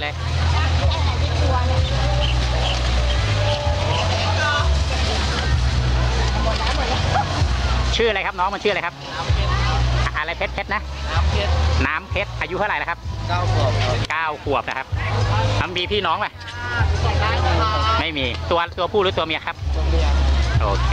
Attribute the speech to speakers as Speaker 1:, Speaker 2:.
Speaker 1: เลยชื่ออะไรครับน้องมันชื่ออะไรครับอะไรเพชรเพชรนะ
Speaker 2: น้ำเพชร
Speaker 1: อายุเท่าไหร่แล้วครับ
Speaker 2: เก้าขวบ
Speaker 1: เก้าขวบนะครับมันมีพี่น้องไหม
Speaker 2: ไม่
Speaker 1: มีตัวตัวผู้หรือตัวเมียครับ
Speaker 2: ตัวเมีย
Speaker 1: โอเค